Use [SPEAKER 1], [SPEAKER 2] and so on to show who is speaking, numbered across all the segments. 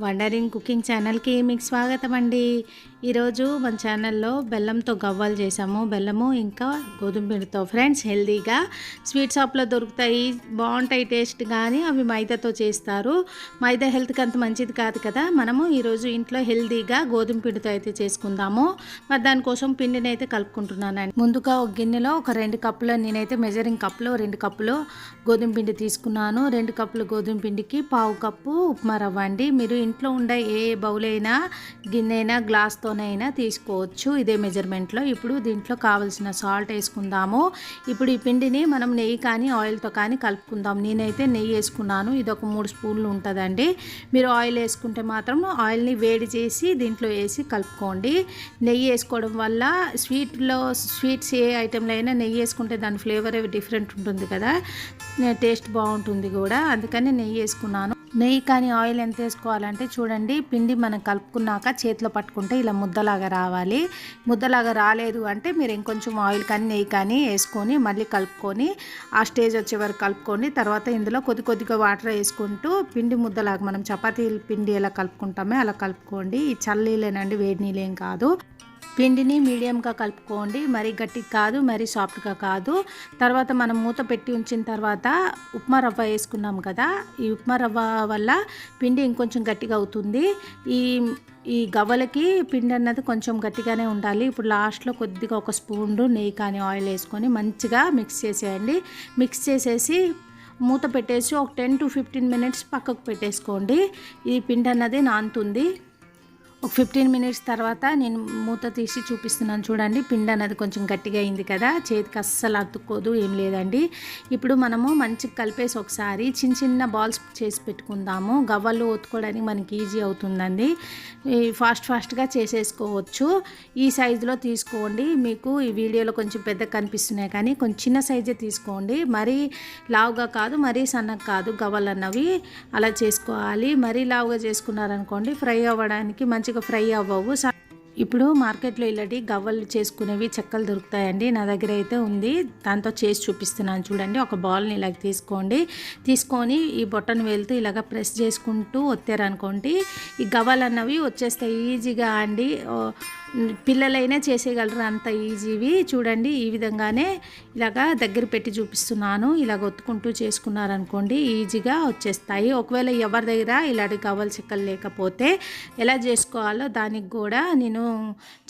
[SPEAKER 1] Wandering cooking ఛానల్కి మీకు స్వాగతం అండి. ఈరోజు మన ఛానల్లో బెల్లంతో గవ్వలు చేసాము. బెల్లము ఇంకా గోధుమ పిండితో ఫ్రెండ్స్ హెల్తీగా స్వీట్ షాప్లో దొరుకుతాయి. బాగుంటాయి టేస్ట్ కానీ అవి మైదాతో చేస్తారు. మైదా హెల్త్కి అంత మంచిది కాదు కదా. మనము ఈరోజు ఇంట్లో హెల్తీగా గోధుమ పిండితో అయితే చేసుకుందాము. మరి దానికోసం పిండిని అయితే కలుపుకుంటున్నానండి. ముందుగా ఒక గిన్నెలో ఒక రెండు కప్పులు నేనైతే మెజరింగ్ కప్పులో రెండు కప్పులు గోధుమ పిండి తీసుకున్నాను. రెండు కప్పులు గోధుమ పిండికి పావు కప్పు ఉప్మా రవ్వ అండి. మీరు ఇంట్లో ఉండే ఏ బౌల్ అయినా గిన్నె అయినా గ్లాస్తోనైనా తీసుకోవచ్చు. ఇదే మెజర్మెంట్లో. ఇప్పుడు దీంట్లో కావలసిన సాల్ట్ వేసుకుందాము. ఇప్పుడు ఈ పిండిని మనం నెయ్యి కానీ ఆయిల్తో కానీ కలుపుకుందాం. నేనైతే నెయ్యి వేసుకున్నాను. ఇది ఒక మూడు స్పూన్లు ఉంటుందండి. మీరు ఆయిల్ వేసుకుంటే మాత్రం ఆయిల్ని వేడి చేసి దీంట్లో వేసి కలుపుకోండి. నెయ్యి వేసుకోవడం వల్ల స్వీట్లో స్వీట్స్ ఏ ఐటెంలో అయినా నెయ్యి వేసుకుంటే దాని ఫ్లేవర్ డిఫరెంట్ ఉంటుంది కదా. టేస్ట్ బాగుంటుంది కూడా. అందుకని నెయ్యి వేసుకున్నాను. నెయ్యి కానీ ఆయిల్ ఎంత వేసుకోవాలంటే చూడండి పిండి మనం కలుపుకున్నాక చేతిలో పట్టుకుంటే ఇలా ముద్దలాగా రావాలి. ముద్దలాగా రాలేదు అంటే మీరు ఇంకొంచెం ఆయిల్ కానీ నెయ్యి కానీ వేసుకొని మళ్ళీ కలుపుకొని ఆ స్టేజ్ వచ్చే వరకు కలుపుకొని తర్వాత ఇందులో కొద్ది కొద్దిగా వాటర్ వేసుకుంటూ పిండి ముద్దలాగా మనం చపాతీ పిండి ఎలా కలుపుకుంటామే అలా కలుపుకోండి. ఈ చల్లీలేనండి వేడి నీళ్ళేం కాదు. పిండిని మీడియంగా కలుపుకోండి. మరీ గట్టిగా కాదు మరీ సాఫ్ట్గా కాదు. తర్వాత మనం మూత పెట్టి ఉంచిన తర్వాత ఉప్మా రవ్వ వేసుకున్నాం కదా ఈ ఉప్మా రవ్వ వల్ల పిండి ఇంకొంచెం గట్టిగా అవుతుంది. ఈ ఈ గవ్వలకి పిండి అన్నది కొంచెం గట్టిగానే ఉండాలి. ఇప్పుడు లాస్ట్లో కొద్దిగా ఒక స్పూన్ నెయ్యి కానీ ఆయిల్ వేసుకొని మంచిగా మిక్స్ చేసేయండి. మిక్స్ చేసేసి మూత పెట్టేసి ఒక టెన్ టు ఫిఫ్టీన్ మినిట్స్ పక్కకు పెట్టేసుకోండి. ఈ పిండి అన్నది నానుతుంది. ఒక ఫిఫ్టీన్ మినిట్స్ తర్వాత నేను మూత తీసి చూపిస్తున్నాను చూడండి. పిండి అనేది కొంచెం గట్టిగా అయింది కదా. చేతికి అస్సలు అతుక్కోదు ఏం లేదండి. ఇప్పుడు మనము మంచిగా కలిపేసి ఒకసారి చిన్న చిన్న బాల్స్ చేసి పెట్టుకుందాము. గవ్వలు ఒత్తుకోవడానికి మనకి ఈజీ అవుతుందండి. ఫాస్ట్ ఫాస్ట్గా చేసేసుకోవచ్చు. ఈ సైజులో తీసుకోండి. మీకు ఈ వీడియోలో కొంచెం పెద్ద కనిపిస్తున్నాయి కానీ కొంచెం చిన్న సైజే తీసుకోండి. మరీ లావుగా కాదు మరీ సన్నగా కాదు గవ్వలు అన్నవి. అలా చేసుకోవాలి. మరీ లావుగా చేసుకున్నారనుకోండి ఫ్రై అవ్వడానికి మంచి మంచిగా ఫ్రై అవ్వవు స- ఇప్పుడు మార్కెట్లో ఇలాంటి గవ్వలు చేసుకునేవి చెక్కలు దొరుకుతాయండి. నా దగ్గర అయితే ఉంది. దాంతో చేసి చూపిస్తున్నాను చూడండి. ఒక బాల్ని ఇలాగ తీసుకోండి. తీసుకొని ఈ బొట్టను వెళ్తూ ఇలాగ ప్రెస్ చేసుకుంటూ ఒత్తారనుకోండి. ఈ గవ్వలు అన్నవి వచ్చేస్తాయి ఈజీగా అండి. పిల్లలైనా చేసేయగలరు అంత ఈజీవి. చూడండి ఈ విధంగానే ఇలాగా దగ్గర పెట్టి చూపిస్తున్నాను. ఇలాగ ఒత్తుకుంటూ చేసుకున్నారనుకోండి ఈజీగా వచ్చేస్తాయి. ఒకవేళ ఎవరి దగ్గర ఇలాంటి గవ్వల చెక్కలు లేకపోతే ఎలా చేసుకోవాలో దానికి కూడా నేను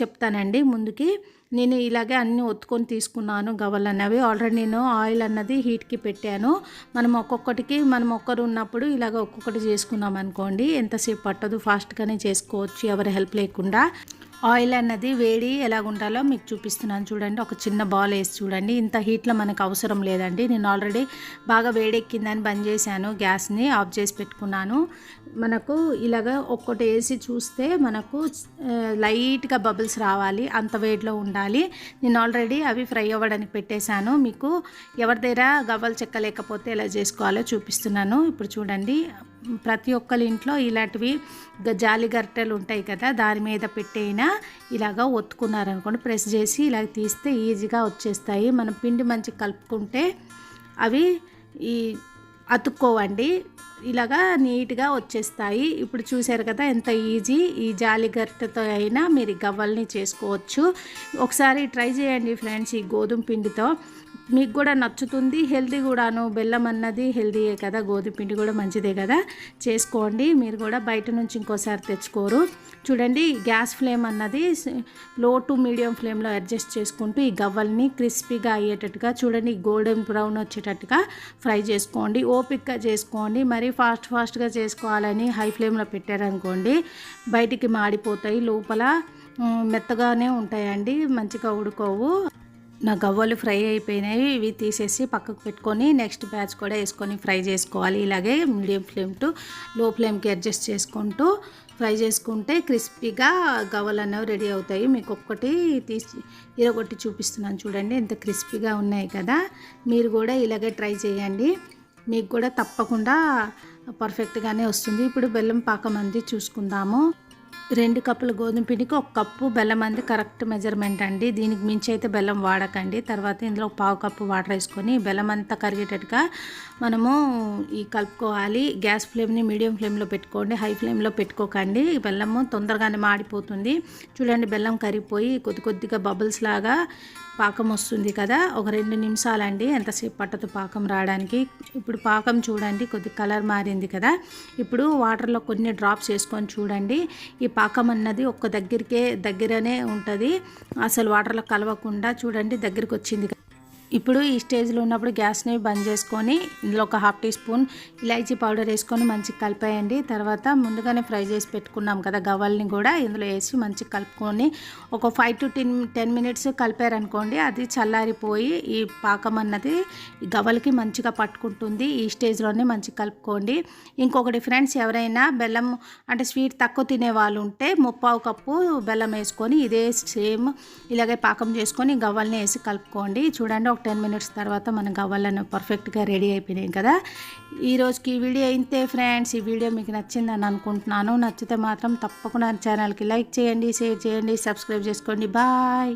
[SPEAKER 1] చెప్తానండి ముందుకి. నేను ఇలాగే అన్నీ ఒత్తుకొని తీసుకున్నాను గవ్వలు అన్నవి ఆల్రెడీ నేను ఆయిల్ అన్నది హీట్కి పెట్టాను. మనం ఒక్కొక్కటికి మనం ఒక్కరు ఉన్నప్పుడు ఇలాగ ఒక్కొక్కటి చేసుకున్నాం అనుకోండి ఎంతసేపు పట్టదు. ఫాస్ట్గానే చేసుకోవచ్చు ఎవరి హెల్ప్ లేకుండా. ఆయిల్ అన్నది వేడి ఎలాగ ఉండాలో మీకు చూపిస్తున్నాను చూడండి. ఒక చిన్న బాల్ వేసి చూడండి. ఇంత హీట్లో మనకు అవసరం లేదండి. నేను ఆల్రెడీ బాగా వేడెక్కిందని బంద్ చేశాను. గ్యాస్ని ఆఫ్ చేసి పెట్టుకున్నాను. మనకు ఇలాగ ఒక్కటి వేసి చూస్తే మనకు లైట్గా బబుల్స్ రావాలి. అంత వేడిలో ఉండాలి. నేను ఆల్రెడీ అవి ఫ్రై అవ్వడానికి పెట్టేశాను. మీకు ఎవరి దగ్గర గవ్వలు చెక్క లేకపోతే ఎలా చేసుకోవాలో చూపిస్తున్నాను. ఇప్పుడు చూడండి. ప్రతి ఒక్కరి ఇంట్లో ఇలాంటివి జాలి గరిటెలు ఉంటాయి కదా దాని మీద పెట్టైనా ఇలాగా ఒత్తుకున్నారనుకోండి ప్రెస్ చేసి ఇలాగ తీస్తే ఈజీగా వచ్చేస్తాయి. మనం పిండి మంచిగా కలుపుకుంటే అవి ఈ అతుక్కోవండి ఇలాగా నీట్గా వచ్చేస్తాయి. ఇప్పుడు చూశారు కదా ఎంత ఈజీ ఈ జాలి గరిటెతో అయినా మీరు గవ్వల్ని చేసుకోవచ్చు. ఒకసారి ట్రై చేయండి ఫ్రెండ్స్ ఈ గోధుమ పిండితో. మీకు కూడా నచ్చుతుంది. హెల్తీ కూడాను బెల్లం అన్నది హెల్తీయే కదా. గోధుమపిండి కూడా మంచిదే కదా. చేసుకోండి. మీరు కూడా బయట నుంచి ఇంకోసారి తెచ్చుకోరు. చూడండి గ్యాస్ ఫ్లేమ్ అన్నది లో టు మీడియం ఫ్లేమ్లో అడ్జస్ట్ చేసుకుంటూ ఈ గవ్వల్ని క్రిస్పీగా అయ్యేటట్టుగా చూడండి గోల్డెన్ బ్రౌన్ వచ్చేటట్టుగా ఫ్రై చేసుకోండి. ఓపిక్గా చేసుకోండి. మరీ ఫాస్ట్ ఫాస్ట్గా చేసుకోవాలని హై ఫ్లేమ్లో పెట్టారనుకోండి బయటికి మాడిపోతాయి. లోపల మెత్తగానే ఉంటాయండి. మంచిగా ఉడుకోవు. నా గవ్వలు ఫ్రై అయిపోయినాయి. ఇవి తీసేసి పక్కకు పెట్టుకొని నెక్స్ట్ బ్యాచ్ కూడా వేసుకొని ఫ్రై చేసుకోవాలి. ఇలాగే మీడియం ఫ్లేమ్ టు లో ఫ్లేమ్కి అడ్జస్ట్ చేసుకుంటూ ఫ్రై చేసుకుంటే క్రిస్పీగా గవ్వలు అనేవి రెడీ అవుతాయి. మీకు ఒక్కటి తీసి ఇరగొట్టి చూపిస్తున్నాను చూడండి. ఎంత క్రిస్పీగా ఉన్నాయి కదా. మీరు కూడా ఇలాగే ట్రై చేయండి. మీకు కూడా తప్పకుండా పర్ఫెక్ట్గానే వస్తుంది. ఇప్పుడు బెల్లం పాకం అంది చూసుకుందాము. రెండు కప్పుల గోధుమ పిండికి ఒక కప్పు బెల్లం అంది. కరెక్ట్ మెజర్మెంట్ అండి. దీనికి మించి అయితే బెల్లం వాడకండి. తర్వాత ఇందులో ఒక పావు కప్పు వాటర్ వేసుకొని బెల్లం అంతా కరిగేటట్టుగా మనము ఈ కలుపుకోవాలి. గ్యాస్ ఫ్లేమ్ని మీడియం ఫ్లేమ్లో పెట్టుకోండి. హై ఫ్లేమ్లో పెట్టుకోకండి. బెల్లము తొందరగానే మాడిపోతుంది. చూడండి బెల్లం కరిగిపోయి కొద్ది కొద్దిగా బబుల్స్ లాగా పాకం వస్తుంది కదా ఒక రెండు నిమిషాలండి. ఎంతసేపు పట్టదు పాకం రావడానికి. ఇప్పుడు పాకం చూడండి కొద్ది కలర్ మారింది కదా. ఇప్పుడు వాటర్లో కొన్ని డ్రాప్స్ వేసుకొని చూడండి. ఈ పాకం అన్నది ఒక్క దగ్గరికే దగ్గరనే ఉంటుంది. అసలు వాటర్లో కలవకుండా చూడండి దగ్గరికి వచ్చింది ఇప్పుడు ఈ స్టేజ్లో ఉన్నప్పుడు గ్యాస్ని బంద్ చేసుకొని ఇందులో ఒక హాఫ్ టీ స్పూన్ ఇలాచీ పౌడర్ వేసుకొని మంచిగా కలిపేయండి. తర్వాత ముందుగానే ఫ్రై చేసి పెట్టుకున్నాం కదా గవ్వల్ని కూడా ఇందులో వేసి మంచిగా కలుపుకొని ఒక five to ten ten minutes కలిపారనుకోండి అది చల్లారిపోయి ఈ పాకం అన్నది గవ్వలకి మంచిగా పట్టుకుంటుంది. ఈ స్టేజ్లోనే మంచిగా కలుపుకోండి. ఇంకొకటి ఫ్రెండ్స్ ఎవరైనా బెల్లం అంటే స్వీట్ తక్కువ తినే వాళ్ళు ఉంటే ముప్పావు కప్పు బెల్లం వేసుకొని ఇదే సేమ్ ఇలాగే పాకం చేసుకొని గవ్వల్ని వేసి కలుపుకోండి. చూడండి ఒక టెన్ మినిట్స్ తర్వాత మన గవ్వలను పర్ఫెక్ట్గా రెడీ అయిపోయినాయి కదా. ఈ రోజుకి ఈ వీడియో అయితే ఫ్రెండ్స్. ఈ వీడియో మీకు నచ్చిందని అనుకుంటున్నాను. నచ్చితే మాత్రం తప్పకుండా ఛానల్కి లైక్ చేయండి షేర్ చేయండి సబ్స్క్రైబ్ చేసుకోండి. బాయ్!